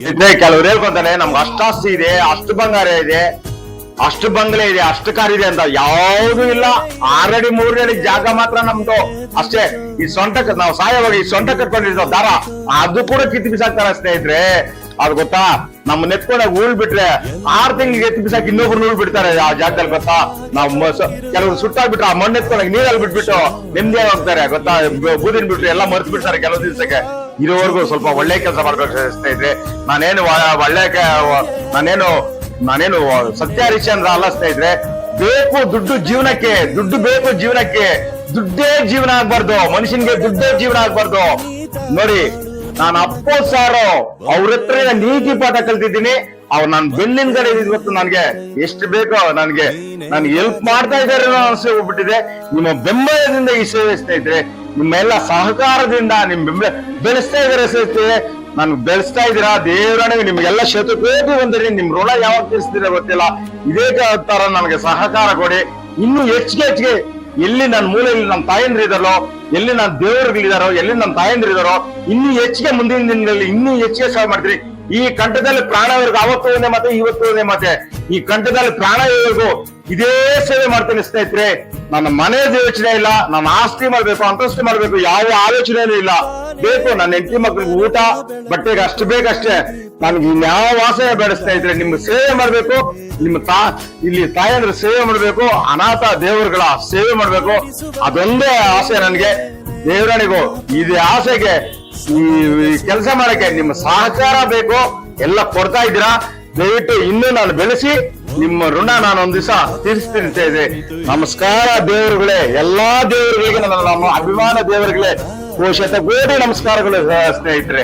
ಇದ್ರೆ ಕೆಲವ್ರು ಹೇಳ್ಕೊಂತಾನೆ ನಮ್ಗೆ ಅಷ್ಟಾಸ್ತಿ ಇದೆ, ಅಷ್ಟು ಬಂಗಾರ ಇದೆ, ಅಷ್ಟು ಬಂಗ್ಲೆ ಇದೆ, ಅಷ್ಟು ಕಾರ್ ಇದೆ ಅಂತ ಯಾವ್ದು ಇಲ್ಲ. ಆಲ್ರೆಡಿ ಮೂರನೇ ಜಾಗ ಮಾತ್ರ ನಮ್ದು. ಅಷ್ಟೇ, ಈ ಸೊಂಟ ಕಟ್- ನಾವು ಸಾಯವಾಗ ಈ ಸೊಂಟ ಕಟ್ಕೊಂಡಿರ್ತಾವ ದಾರ, ಅದು ಕೂಡ ಕಿತ್ತು ಬಿಸಾಕ್ತಾರ ಸ್ನೇಹಿತರೆ. ಅದ್ ಗೊತ್ತಾ? ನಮ್ಮ ನೆತ್ಕೊಂಡಾಗ ಉಳ್ ಬಿಟ್ರೆ ಆರ್ ತಿಂಗಳಿಗೆ ಎತ್ತಿ ಬಿಸಾಕಿ ಇನ್ನೊಬ್ರು ಉಳ್ ಬಿಡ್ತಾರೆ ಆ ಜಾಗದಲ್ಲಿ ಗೊತ್ತಾ? ನಾವು ಕೆಲವ್ರು ಸುಟ್ಟಾಗ್ಬಿಟ್ರೆ ಆ ಮಣ್ಣು ಎತ್ಕೊಂಡಾಗ ನೀರಲ್ಲಿ ಬಿಟ್ಬಿಟ್ಟು ನೆಮ್ಮದಿಯಾಗಿ ಹೋಗ್ತಾರೆ, ಗೊತ್ತಾ? ಬೂದಿನ್ ಎಲ್ಲಾ ಎಲ್ಲ ಮರ್ತು ಬಿಡ್ತಾರೆ ಕೆಲವು ದಿವಸಕ್ಕೆ. ಇರೋವರೆಗೂ ಸ್ವಲ್ಪ ಒಳ್ಳೆ ಕೆಲಸ ಮಾಡ್ಬೇಕು ಸ್ನೇಹಿತರೆ. ನಾನೇನು ಒಳ್ಳೆ ನಾನೇನು ನಾನೇನು ಸತ್ಯ ಹರಿಶ್ಚಂದ್ರ ಅಲ್ಲ ಸ್ನೇಹಿತರೆ. ಬೇಕು ದುಡ್ಡು ಜೀವನಕ್ಕೆ, ದುಡ್ಡು ಬೇಕು ಜೀವನಕ್ಕೆ, ದುಡ್ಡೇ ಜೀವನ ಆಗ್ಬಾರ್ದು. ಮನುಷ್ಯನ್ಗೆ ದುಡ್ಡೇ ಜೀವನ ಆಗ್ಬಾರ್ದು. ನೋಡಿ, ನಾನು ಅಪ್ಪು ಸಾರು, ಅವ್ರ ಹತ್ರ ನೀತಿ ಪಾಠ ಕಲ್ತಿದ್ದೀನಿ. ಅವ್ರು ನನ್ ಬೆನ್ನಿನ ಕಡೆ ಇವತ್ತು ನನ್ಗೆ. ಎಷ್ಟು ಬೇಕೋ ನನ್ಗೆ. ನನ್ಗೆ ಹೆಲ್ಪ್ ಮಾಡ್ತಾ ಇದ್ದಾರೆ ಅನ್ಸೆ ಹೋಗ್ಬಿಟ್ಟಿದೆ. ನಿಮ್ಮ ಬೆಂಬಲದಿಂದ ಈ ಸೇವೆ ಸ್ನೇಹಿತರೆ ನಿಮ್ಮೆಲ್ಲ ಸಹಕಾರದಿಂದ ನಿಮ್ ಬೆಳೆಸ್ತಾ ಇದ್ದಾರೆ ಸ್ನೇಹಿತರೆ ನಾನು ಬೆಳೆಸ್ತಾ ಇದ್ದೀರಾ? ದೇವರನಿಗೆ ನಿಮ್ಗೆಲ್ಲ ಶತಕೋಟಿ ಬಂದ್ರೆ ನಿಮ್ ಋಣ ಯಾವಾಗ ತೀರಿಸ್ತೀರ ಗೊತ್ತಿಲ್ಲ. ಇದೇ ತರ ನನಗೆ ಸಹಕಾರ ಕೊಡಿ. ಇನ್ನು ಹೆಚ್ಚಿಗೆ ಹೆಚ್ಚಿಗೆ ಎಲ್ಲಿ ನನ್ನ ಮೂಲೆಯಲ್ಲಿ ನಮ್ಮ ತಾಯಂದ್ರಿದಾರೋ ಎಲ್ಲಿ ನನ್ನ ದೇವರುಗಳಿದಾರೋ ಎಲ್ಲಿ ನನ್ನ ತಾಯಂದ್ರಿದಾರೋ ಇದಾರೋ ಇನ್ನೂ ಹೆಚ್ಚಿಗೆ ಮುಂದಿನ ದಿನಗಳಲ್ಲಿ ಇನ್ನೂ ಹೆಚ್ಚಿಗೆ ಸಹಾಯ ಮಾಡ್ತೀರಿ. ಈ ಕಂಠದಲ್ಲಿ ಪ್ರಾಣವರೆಗೂ, ಅವತ್ತು ಒಂದೇ ಮತ್ತೆ ಇವತ್ತು ಒಂದೇ ಮತ್ತೆ ಈ ಕಂಠದಲ್ಲಿ ಪ್ರಾಣ ಇರೋವರೆಗೂ ಇದೇ ಸೇವೆ ಮಾಡ್ತೀನಿ ಸ್ನೇಹಿತರೆ. ನನ್ನ ಮನೆ ಯೋಚನೆ ಇಲ್ಲ, ನನ್ನ ಆಸ್ತಿ ಮಾಡ್ಬೇಕು, ಅಂತಸ್ತಿ ಮಾಡ್ಬೇಕು, ಯಾವ ಆಲೋಚನೆಯೂ ಇಲ್ಲ. ಬೇಕು, ನನ್ನ ಹೆಂಡತಿ ಮಕ್ಳಿಗೆ ಊಟ, ಬಟ್ಟೆಗೆ ಅಷ್ಟು ಬೇಕಷ್ಟೇ. ನನ್ಗೆ ಇನ್ಯಾವ ವಾಸನೆ ಬೆಳೆಸ್ತಾ ಇದ್ರೆ ನಿಮ್ಗೆ ಸೇವೆ ಮಾಡ್ಬೇಕು, ನಿಮ್ಮ ತಾ, ಇಲ್ಲಿ ತಾಯಂದ್ರ ಸೇವೆ ಮಾಡ್ಬೇಕು, ಅನಾಥ ದೇವರುಗಳ ಸೇವೆ ಮಾಡ್ಬೇಕು, ಅದೊಂದೇ ಆಸೆ ನನ್ಗೆ. ದೇವರನಿಗೂ ಇದು ಆಸೆಗೆ ಈ ಕೆಲಸ ಮಾಡಕ್ಕೆ ನಿಮ್ಮ ಸಹಕಾರ ಬೇಕು, ಎಲ್ಲ ಕೊಡ್ತಾ ಇದ್ದೀರಾ? ದಯವಿಟ್ಟು ಇನ್ನೂ ನಾನು ಬೆಳೆಸಿ ನಿಮ್ಮ ಋಣ ನಾನು ಒಂದ್ ದಿವಸ ತೀರಿಸ್ತೀನಿ ಅಂತ ಇದೆ. ನಮಸ್ಕಾರ ದೇವರುಗಳೇ, ಎಲ್ಲಾ ದೇವರುಗಳಿಗೆ ನನ್ನ ನಮ್ಮ ಅಭಿಮಾನ ದೇವರುಗಳೇ ಕೋಶತ ಗೋಡೆ ನಮಸ್ಕಾರಗಳು ಸ್ನೇಹಿತರೆ.